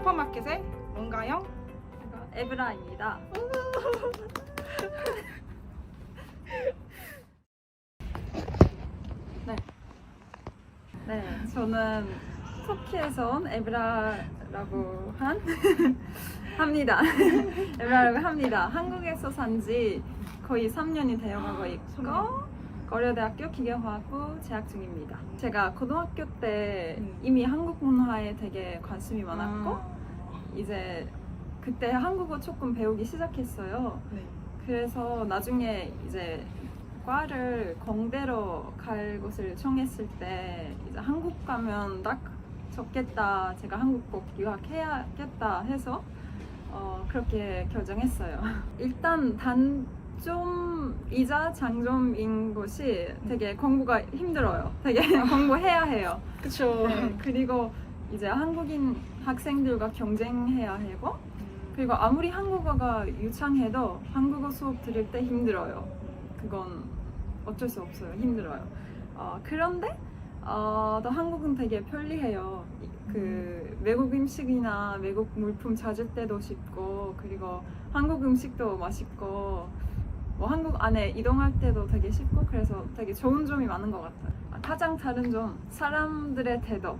슈퍼마켓의 뭔가요? 에브라입니다. 네. 네, 저는 터키에서 온 에브라라고 한 합니다. 에브라라고 합니다. 한국에서 산 지 거의 3년이 되어가고 있고 고려대학교 기계화학부 재학 중입니다. 제가 고등학교 때 음. 이미 한국 문화에 되게 관심이 많았고 아, 이제 그때 한국어 조금 배우기 시작했어요. 네. 그래서 나중에 이제 과를 공대로 갈 곳을 정했을 때 이제 한국 가면 딱 좋겠다. 제가 한국 꼭 유학해야겠다 해서 어, 그렇게 결정했어요. 일단 단 점이자 장점인 것이 되게 공부가 힘들어요. 되게 공부해야 해요. 그쵸. 네, 그리고 이제 한국인 학생들과 경쟁해야 하고 그리고 아무리 한국어가 유창해도 한국어 수업 들을 때 힘들어요. 그건 어쩔 수 없어요. 힘들어요. 어, 그런데 어, 또 한국은 되게 편리해요. 이- 그 외국 음식이나 외국 물품 찾을 때도 쉽고 그리고 한국 음식도 맛있고 뭐 한국 안에 이동할 때도 되게 쉽고 그래서 되게 좋은 점이 많은 것 같아요. 아, 가장 다른 점 사람들의 태도.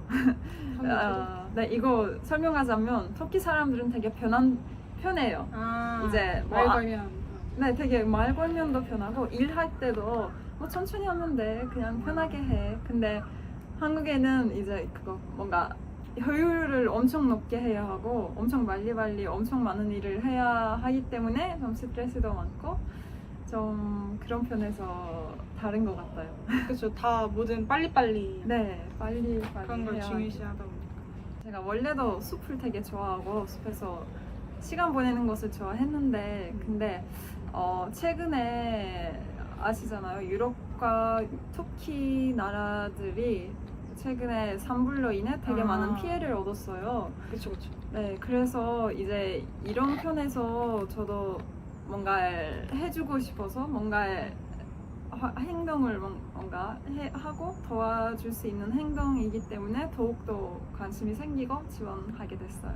어, 네 이거 설명하자면 터키 사람들은 되게 편한 편해요. 아, 이제 뭐말 아- 걸면 네, 되게 말 걸면도 편하고 일할 때도 뭐 천천히 하면 돼. 그냥 편하게 해. 근데 한국에는 이제 그거 뭔가 효율을 엄청 높게 해야 하고 엄청 빨리빨리 엄청 많은 일을 해야 하기 때문에 좀 스트레스도 많고 좀 그런 편에서 다른 것 같아요. 그쵸. 다 뭐든 빨리빨리 네, 빨리 빨리 그런 걸 해야 중요시하다 보니까. 제가 원래도 숲을 되게 좋아하고 숲에서 시간 보내는 것을 좋아했는데 근데 어, 최근에 아시잖아요 유럽과 터키 나라들이 최근에 산불로 인해 되게 아. 많은 피해를 얻었어요. 그쵸, 그쵸. 네, 그래서 이제 이런 편에서 저도 뭔가 해주고 싶어서 뭔가 하- 행동을 뭔- 뭔가 해, 하고 도와줄 수 있는 행동이기 때문에 더욱더 관심이 생기고 지원하게 됐어요.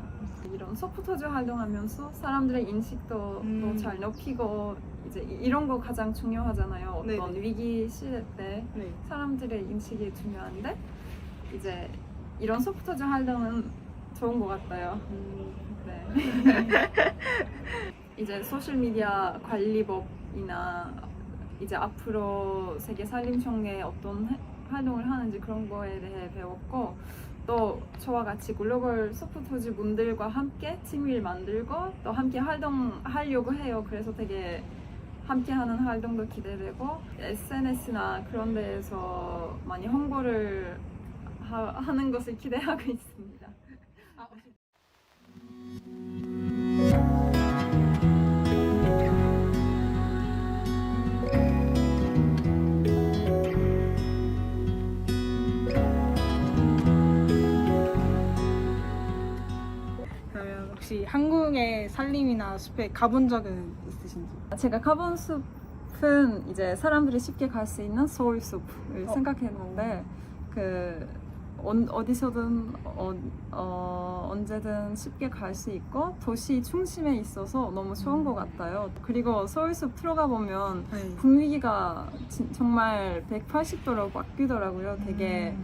이런 소프트웨어 활동하면서 사람들의 인식도 음. 더잘 높이고 이제 이- 이런 거 가장 중요하잖아요. 어떤 네네. 위기 시대 때 네. 사람들의 인식이 중요한데 이제 이런 소프트웨어 활동은 좋은 것 같아요. 음, 네. 이제 소셜 미디어 관리법이나 이제 앞으로 세계 산림청에 어떤 해- 활동을 하는지 그런 거에 대해 배웠고 또 저와 같이 글로벌 소프트웨어 분들과 함께 팀을 만들고 또 함께 활동하려고 해요. 그래서 되게 함께하는 활동도 기대되고 SNS나 그런 데에서 많이 홍보를 하, 하는 것을 기대하고 있습니다. 아, 한국의 산림이나 숲에 가본 적은 있으신지? 제가 가본 숲은 이제 사람들이 쉽게 갈 수 있는 서울 숲을 어. 생각했는데 그 언- 어디서든 어, 어, 언제든 쉽게 갈 수 있고 도시 중심에 있어서 너무 좋은 것 같아요. 그리고 서울 숲 들어가 보면 네. 분위기가 진- 정말 180도로 바뀌더라고요. 되게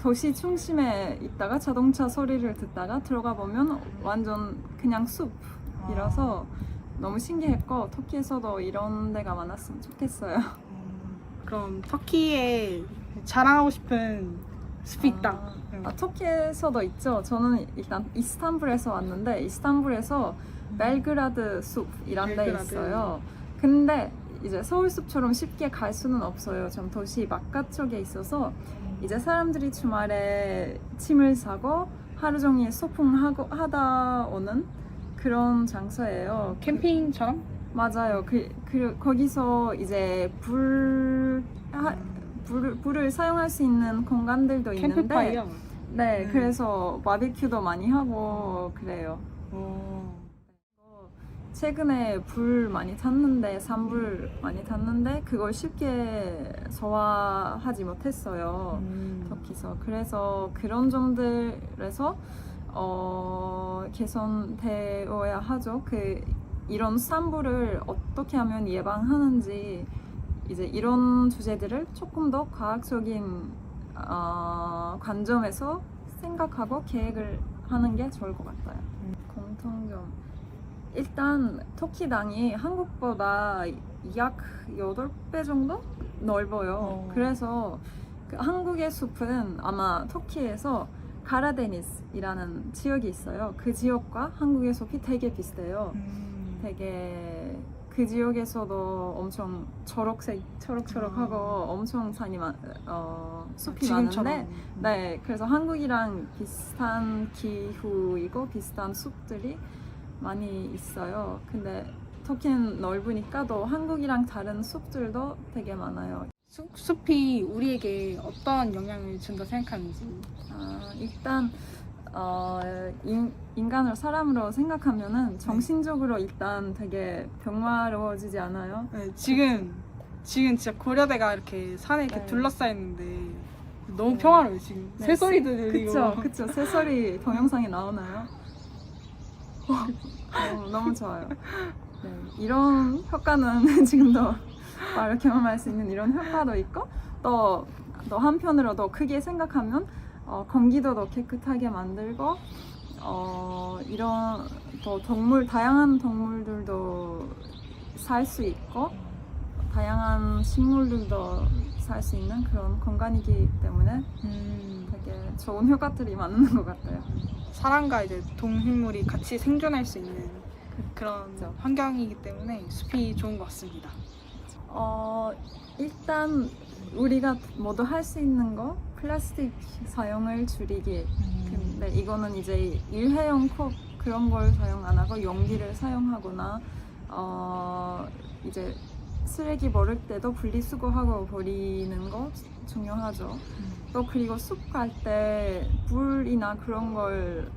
도시 중심에 있다가 자동차 소리를 듣다가 들어가 보면 완전 그냥 숲이라서 너무 신기했고 터키에서도 이런 데가 많았으면 좋겠어요. 그럼 터키에 자랑하고 싶은 숲이 있다. 아, 터키에서도 있죠. 저는 일단 이스탄불에서 왔는데 이스탄불에서 벨그라드 숲이란 데 벨그라드. 있어요. 근데 이제 서울 숲처럼 쉽게 갈 수는 없어요. 좀 도시 바깥쪽에 있어서 이제 사람들이 주말에 짐을 사고 하루 종일 소풍하고 하다 오는 그런 장소예요. 캠핑처럼? 맞아요. 그, 그 거기서 이제 불 하, 불을, 불을 사용할 수 있는 공간들도 있는데 캠프파이어. 네, 음. 그래서 바비큐도 많이 하고 그래요. 어. 최근에 불 많이 탔는데 산불 많이 탔는데 그걸 쉽게 소화하지 못했어요. 음. 터키서 그래서 그런 점들에서 어, 개선되어야 하죠. 그 이런 산불을 어떻게 하면 예방하는지 이제 이런 주제들을 조금 더 과학적인 어, 관점에서 생각하고 계획을 하는 게 좋을 것 같아요. 음. 공통점 일단 터키당이 한국보다 약 8배 정도 넓어요. 어. 그래서 그 한국의 숲은 아마 터키에서 카라데니스이라는 지역이 있어요. 그 지역과 한국의 숲이 되게 비슷해요. 음. 되게 그 지역에서도 엄청 초록색, 초록초록하고 아. 엄청 산이 많, 어, 숲이 지금처럼. 많은데, 네, 그래서 한국이랑 비슷한 기후이고 비슷한 숲들이 많이 있어요. 근데 터키는 넓으니까 또 한국이랑 다른 숲들도 되게 많아요. 숲, 숲이 우리에게 어떤 영향을 준다 생각하는지. 아, 일단 어, 인, 인간을 사람으로 생각하면은 정신적으로 일단 되게 평화로워지지 않아요? 네, 지금 지금 진짜 고려대가 이렇게 산에 이렇게 네. 둘러싸여 있는데 너무 네. 평화로워요 지금. 네, 새소리도 들리고. 그쵸, 그쵸. 새소리 동영상에 나오나요? 너무, 너무 좋아요. 네, 이런 효과는 지금도 바로 경험할 수 있는 이런 효과도 있고 또, 또 한편으로 더 크게 생각하면 어, 공기도 더 깨끗하게 만들고 어, 이런 또 동물 다양한 동물들도 살 수 있고 다양한 식물들도 살 수 있는 그런 공간이기 때문에 음, 되게 좋은 효과들이 많은 것 같아요. 사람과 이제 동식물이 같이 생존할 수 있는 그런 그쵸. 환경이기 때문에 숲이 좋은 것 같습니다. 어, 일단 우리가 모두 할 수 있는 거 플라스틱 사용을 줄이기. 근데 이거는 이제 일회용 컵 그런 걸 사용 안 하고 용기를 사용하거나 어, 이제 쓰레기 버릴 때도 분리수거하고 버리는 거 중요하죠. 또 그리고 숲 갈 때 불이나 그런 걸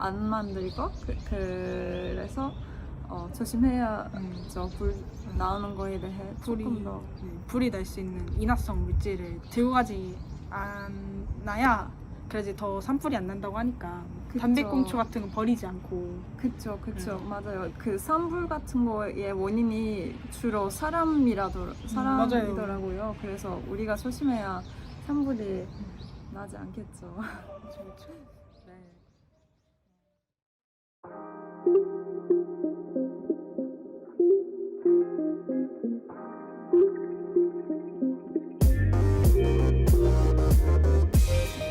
안 만들고? 그, 그래서 어, 조심해야죠. 불 나오는 거에 대해 불이 조금 더. 네, 불이 날 수 있는 인화성 물질을 들고 가지 않아야 그래야지 더 산불이 안 난다고 하니까 그쵸. 담배꽁초 같은 거 버리지 않고. 그쵸 그쵸. 음. 맞아요. 그 산불 같은 거의 원인이 주로 사람이라도 사람이더라고요. 그래서 우리가 조심해야 산불이 나지 않겠죠. 네.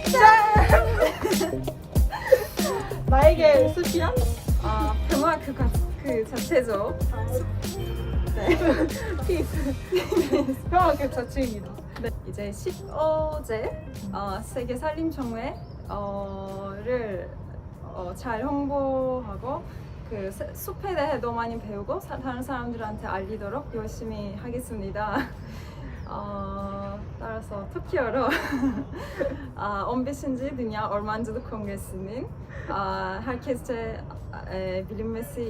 나에게 숲이란? 아 평화 그, 가- 그 자체죠 피스 평화의 자체입니다. 이제 10어제 어, 세계 산림총회를 어, 잘 홍보하고 그 세- 숲에 대해도 많이 배우고 사- 다른 사람들한테 알리도록 열심히 하겠습니다. 어, 따라서 터키어로 아, 15. Dünya Ormancılık Kongresi'nin 아, e,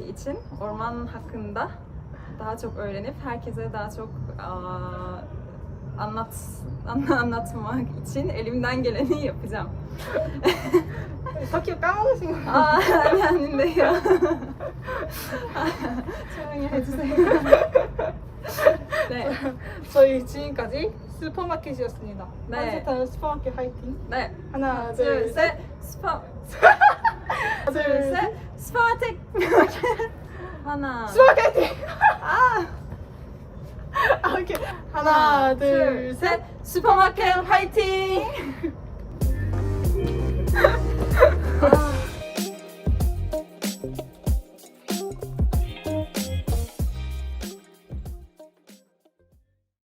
için orman hakkında daha çok öğrenip herkese daha çok aa, anlat anla- anlatmak için elimden geleni yapacağım. 터키어 까먹으신 거 아, 아니 아닌데요. 조용히 해주세요. 네, 저희 지금까지 슈퍼마켓이었습니다. 네. 한스타일 슈퍼마켓 화이팅. 네, 하나, 둘, 둘, 셋. 셋, 스파, 둘, 둘, 셋. 셋, 스파마텍. 하나, 슈퍼마켓. 하나, 둘, 셋. 슈퍼마켓 화이팅! 아.